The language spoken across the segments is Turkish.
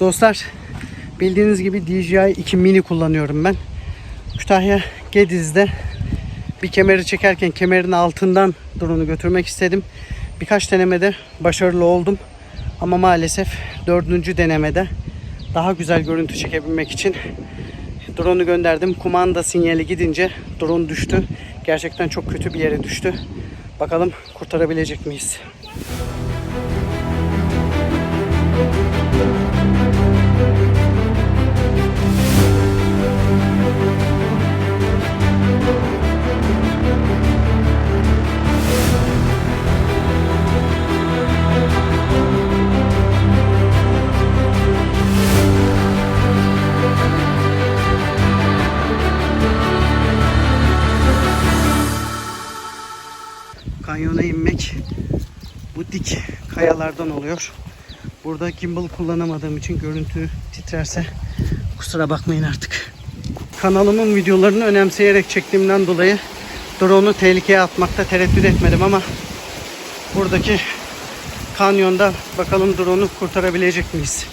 Dostlar bildiğiniz gibi DJI 2 mini kullanıyorum ben. Kütahya Gediz'de bir kemeri çekerken kemerin altından drone'u götürmek istedim. Birkaç denemede başarılı oldum. Ama maalesef dördüncü denemede daha güzel görüntü çekebilmek için drone'u gönderdim. Kumanda sinyali gidince drone düştü. Gerçekten çok kötü bir yere düştü. Bakalım kurtarabilecek miyiz? Kanyona inmek bu dik kayalardan oluyor. Burada gimbal kullanamadığım için görüntü titrerse kusura bakmayın artık. Kanalımın videolarını önemseyerek çektiğimden dolayı drone'u tehlikeye atmakta tereddüt etmedim ama buradaki kanyonda bakalım drone'u kurtarabilecek miyiz?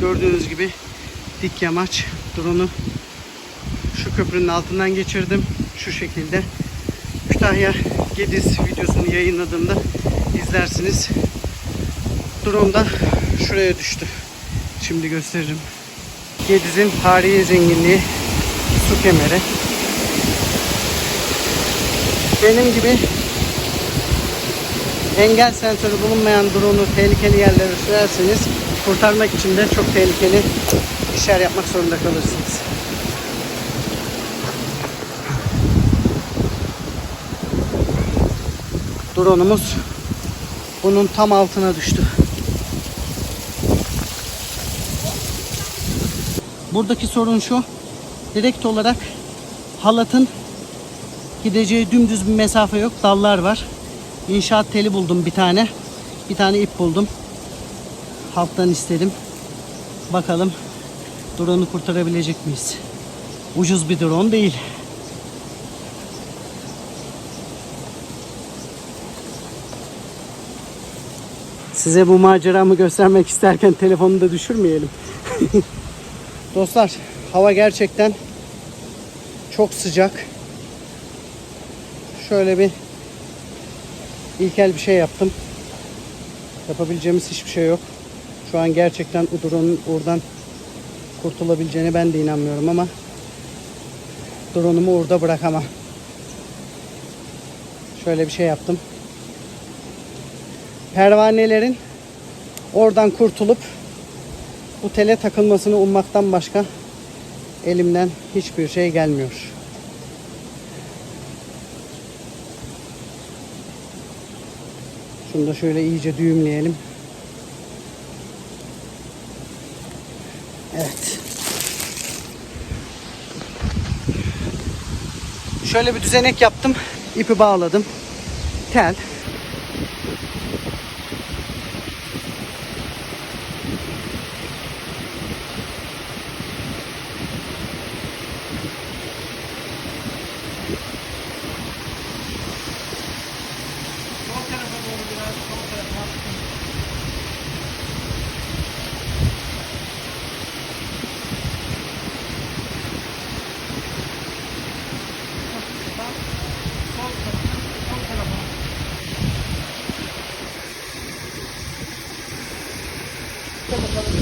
Gördüğünüz gibi dik yamaç drone'u şu köprünün altından geçirdim. Şu şekilde. Kütahya Gediz videosunu yayınladığımda izlersiniz. Drone da şuraya düştü. Şimdi gösteririm. Gediz'in tarihi zenginliği su kemeri. Benim gibi engel sensörü bulunmayan drone'u tehlikeli yerlere sürerseniz kurtarmak için de çok tehlikeli işler yapmak zorunda kalırsınız. Drone'umuz bunun tam altına düştü. Buradaki sorun şu. Direkt olarak halatın gideceği dümdüz bir mesafe yok. Dallar var. İnşaat teli buldum bir tane. Bir tane ip buldum. Halktan istedim. Bakalım drone'u kurtarabilecek miyiz? Ucuz bir drone değil. Size bu maceramı göstermek isterken telefonu da düşürmeyelim. Dostlar hava gerçekten çok sıcak. Şöyle bir ilkel bir şey yaptım. Yapabileceğimiz hiçbir şey yok. Şu an gerçekten drone'un oradan kurtulabileceğine ben de inanmıyorum ama drone'umu orada bırakamam. Şöyle bir şey yaptım. Pervanelerin oradan kurtulup bu tele takılmasını ummaktan başka elimden hiçbir şey gelmiyor. Şunu da şöyle iyice düğümleyelim. Evet. Şöyle bir düzenek yaptım. İpi bağladım. Tel.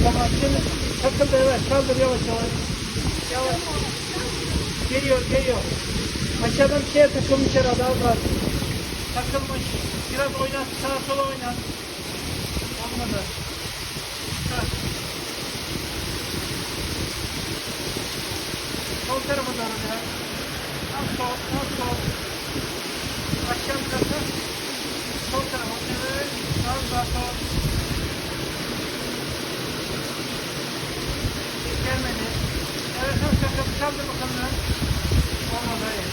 Tamam, şimdi takıldı evet, kaldır yavaş yavaş. Yavaş. Geliyor, geliyor. Aşağıdan bir şeye takılmış herhalde az var. Takılmış. Biraz oynat, sağa sola oynat. Olmadı. Ha. Sol tarafa doğru biraz. Az sol, az sol. Aşağı katı. Sol tarafa. Evet. Az daha sol. Gelmedi. Evet, evet, kaldır, kaldır bakalım. Olmadı, hayır.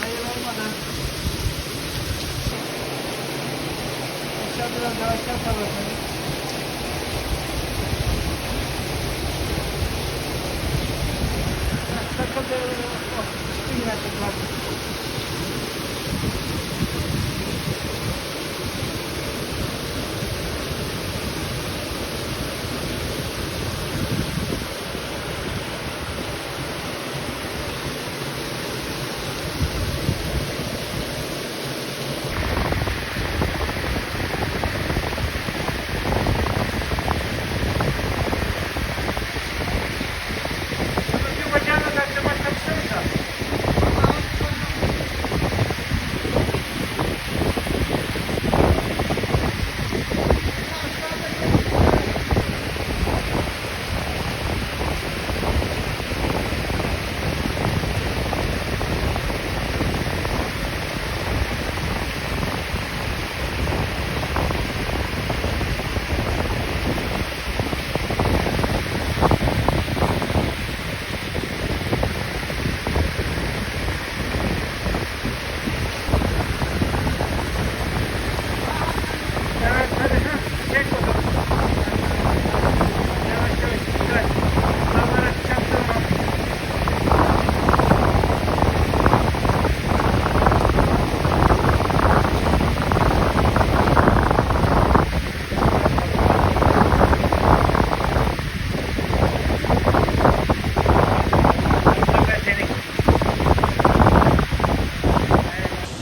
Hayır, olmadı. Aşağı biraz daha aşağı. Heh, Takıldı. Çıktı yine takıldı.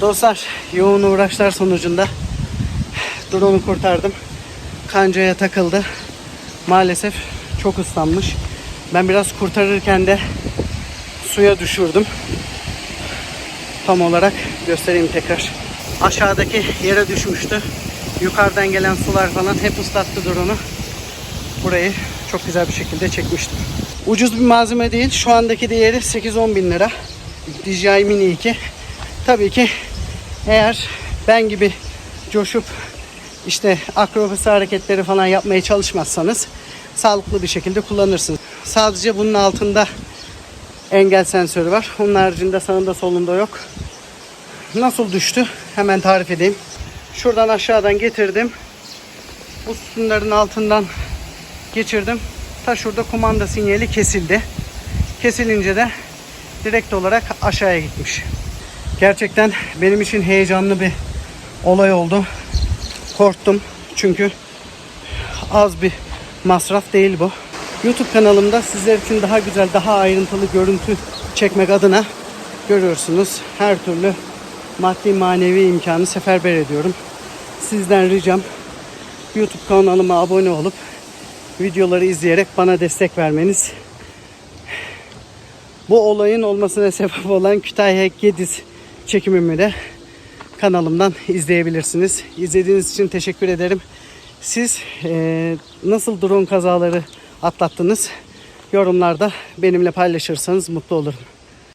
Dostlar yoğun uğraşlar sonucunda drone'u kurtardım. Kancaya takıldı. Maalesef çok ıslanmış. Ben biraz kurtarırken de suya düşürdüm. Tam olarak göstereyim tekrar. Aşağıdaki yere düşmüştü. Yukarıdan gelen sular falan hep ıslattı drone'u. Burayı çok güzel bir şekilde çekmiştim. Ucuz bir malzeme değil. Şu andaki değeri 8-10 bin lira. DJI Mini 2. Tabii ki eğer ben gibi coşup işte akrobasi hareketleri falan yapmaya çalışmazsanız sağlıklı bir şekilde kullanırsınız. Sadece bunun altında engel sensörü var. Onun haricinde sağında solunda yok. Nasıl düştü? Hemen tarif edeyim. Şuradan aşağıdan getirdim. Bu sütunların altından geçirdim. Ta şurada kumanda sinyali kesildi. Kesilince de direkt olarak aşağıya gitmiş. Gerçekten benim için heyecanlı bir olay oldu. Korktum çünkü az bir masraf değil bu. YouTube kanalımda sizler için daha güzel, daha ayrıntılı görüntü çekmek adına görüyorsunuz. Her türlü maddi manevi imkanı seferber ediyorum. Sizden ricam YouTube kanalıma abone olup videoları izleyerek bana destek vermeniz. Bu olayın olmasına sebep olan Kütahya Gediz çekimimi de kanalımdan izleyebilirsiniz. İzlediğiniz için teşekkür ederim. Siz eee, nasıl drone kazaları atlattınız? Yorumlarda benimle paylaşırsanız mutlu olurum.